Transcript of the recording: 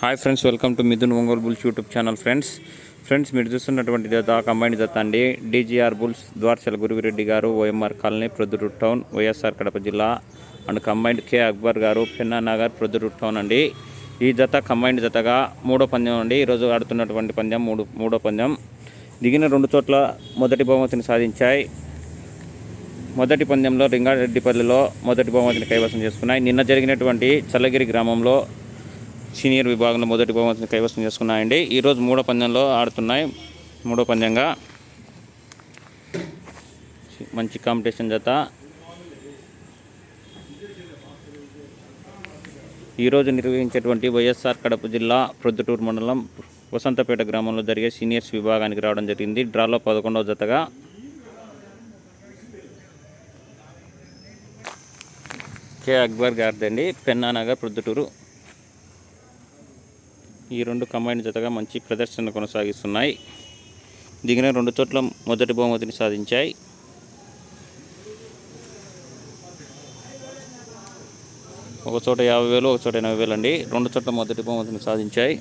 Hi friends welcome to Mithun Ongole bulls YouTube channel friends friends మీరు చూస్తున్నటువంటి జత combine జత అండి. డీజీఆర్ బుల్స్ ద్వార్చల గురువిరెడ్డి గారు OMR colony Proddatur town YSR Kadapa జిల్లా అండ్ కంబైన్డ్ కే అక్బర్ గారు పెన్నా నగర్ ప్రొద్దురు టౌన్ అండి. ఈ జత కంబైన్డ్ జతగా మూడో పందెం అండి. ఈరోజు ఆడుతున్నటువంటి పందెం మూడు మూడో పందెం. దిగిన రెండు చోట్ల మొదటి బహుమతిని సాధించాయి. మొదటి పందెంలో రింగారెడ్డిపల్లిలో మొదటి బహుమతిని కైవసం చేసుకున్నాయి. నిన్న జరిగినటువంటి చల్లగిరి గ్రామంలో సీనియర్ విభాగంలో మొదటి బహుమతిని కైవసం చేసుకున్నాయండి. ఈరోజు మూడో పందెంలో ఆడుతున్నాయి. మూడో పందెంగా మంచి కాంపిటీషన్ జత. ఈరోజు నిర్వహించేటువంటి వైఎస్ఆర్ కడప జిల్లా ప్రొద్దుటూరు మండలం వసంతపేట గ్రామంలో జరిగే సీనియర్స్ విభాగానికి రావడం జరిగింది. డ్రాలో పదకొండవ జతగా కే అక్బర్ గారిదండి. పెన్నానగర్ ప్రొద్దుటూరు ఈ రెండు కంబైన్ జతగా మంచి ప్రదర్శన కొనసాగిస్తున్నాయి. దిగిన రెండు చోట్ల మొదటి బహుమతిని సాధించాయి. ఒక చోట యాభై వేలు ఒక చోట ఎనభై వేలు అండి రెండు చోట్ల మొదటి బహుమతిని సాధించాయి.